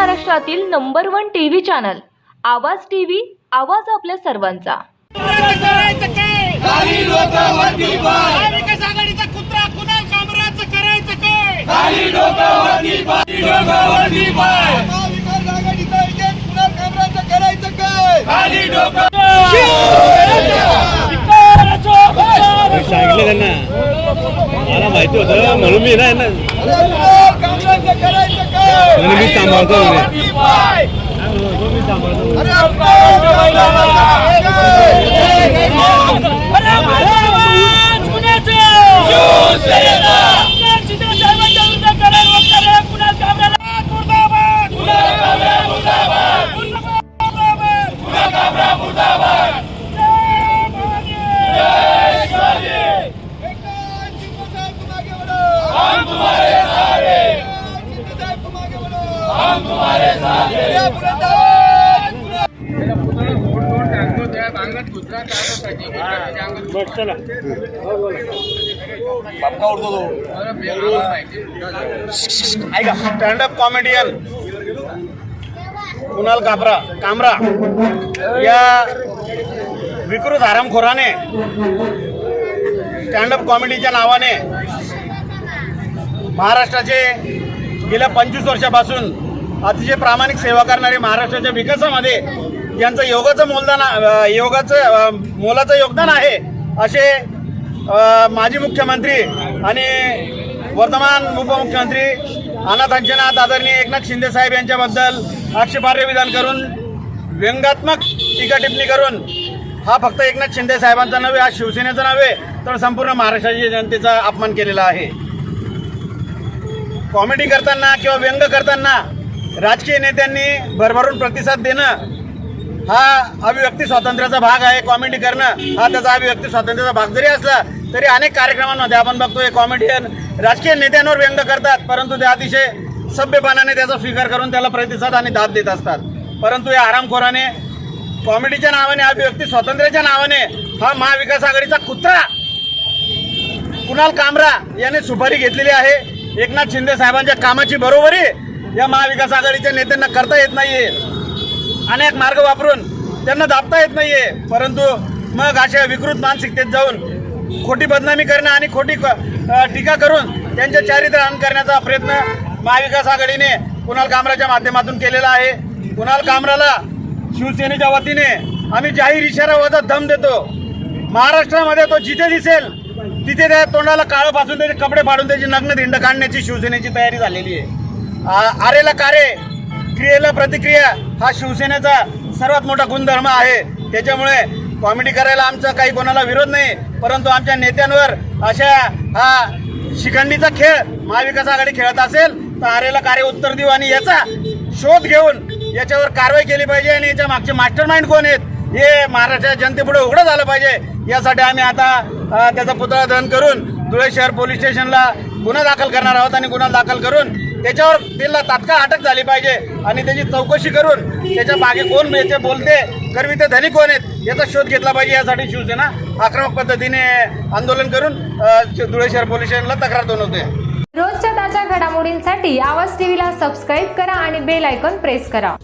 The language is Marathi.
महाराष्ट्रातील number one TV channel. Awaaz TV आवाज आपल्या सर्वांचा. सांगितलं त्यांना. मला माहिती होतं म्हणून मी नाही ना अरे कुणाल कामराचं मी सांभाळतो हम तुम्हारे ऐका स्टँडअप कॉमेडियन कुणाल काबरा कामरा. या विकृत हरामखोराने स्टँडअप कॉमेडीच्या नावाने महाराष्ट्राचे गेल्या पंचवीस वर्षापासून अतिशय प्रामाणिक सेवा करणारे महाराष्ट्राच्या विकासामध्ये यांचं योगाचं मोलदान योगाचं मोलाचं योगदान आहे असे माजी मुख्यमंत्री आणि वर्तमान उपमुख्यमंत्री अनाथांचनाथ आदरणीय एकनाथ शिंदे साहेब यांच्याबद्दल आक्षेपार्ह विधान करून व्यंगात्मक टीका टिप्पणी करून हा फक्त एकनाथ शिंदे साहेबांचा नव्हे हा शिवसेनेचा नव्हे तर संपूर्ण महाराष्ट्राच्या जनतेचा अपमान केलेला आहे. कॉमेडी करताना किंवा व्यंग करताना राजकीय नेत्यांनी भरभरून प्रतिसाद देणं हा अभिव्यक्ती स्वातंत्र्याचा भाग आहे. कॉमेडी करणं हा त्याचा अभिव्यक्ती स्वातंत्र्याचा भाग. जरी असला तरी अनेक कार्यक्रमांमध्ये आपण बघतोय कॉमेडियन राजकीय नेत्यांवर व्यंग करतात परंतु ते अतिशय सभ्यपणाने त्याचा स्वीकार करून त्याला प्रतिसाद आणि दाद देत असतात. परंतु या आरामखोराने कॉमेडीच्या नावाने अभिव्यक्ती स्वातंत्र्याच्या नावाने हा महाविकास आघाडीचा कुत्रा कुणाल कामरा याने सुपारी घेतलेली आहे. एकनाथ शिंदे साहेबांच्या कामाची बरोबरी या महाविकास आघाडीच्या नेत्यांना करता येत नाहीये. अनेक मार्ग वापरून त्यांना दाबता येत नाहीये. परंतु मग अशा विकृत मानसिकतेत जाऊन खोटी बदनामी करणं आणि खोटी टीका करून त्यांचे चारित्र्य करण्याचा प्रयत्न महाविकास आघाडीने कुणाल कामराच्या माध्यमातून केलेला आहे. कुणाल कामराला शिवसेनेच्या वतीने आम्ही जाहीर इशारा दम देतो. महाराष्ट्रामध्ये तो जिथे दिसेल तिथे त्या तोंडाला काळं पासून त्याचे कपडे फाडून त्याची नग्न धिंड काढण्याची शिवसेनेची तयारी झालेली आहे. आरेला कारे. क्रियेला प्रतिक्रिया. हा शिवसेनेचा सर्वात मोठा गुणधर्म आहे. त्याच्यामुळे कॉमेडी करायला आमचा काही कोणाला विरोध नाही. परंतु आमच्या नेत्यांवर अशा हा शिखंडीचा खेळ महाविकास आघाडी खेळत असेल तर आरेला कार्य उत्तर देऊ आणि याचा शोध घेऊन याच्यावर कारवाई केली पाहिजे आणि याच्या मागचे मास्टर माइंड कोण आहेत हे महाराष्ट्राच्या जनतेपुढे उघडं झालं पाहिजे. यासाठी आम्ही आता त्याचा पुतळा दहन करून धुळे शहर पोलीस स्टेशनला गुन्हा दाखल करणार आहोत आणि गुन्हा दाखल करून त्याच्यावर त्याला तात्काळ अटक झाली पाहिजे आणि त्याची चौकशी करून त्याच्यामागे कोण याचे बोलते करवी ते धनी कोण आहेत याचा शोध घेतला पाहिजे यासाठी शिवसेना आक्रमक पद्धतीने आंदोलन करून धुळे शहर पोलीस स्टेशनला तक्रार नोंदवते. रोजच्या ताज्या घडामोडींसाठी आवाज टीव्हीला सबस्क्राईब करा आणि बेल आयकॉन प्रेस करा.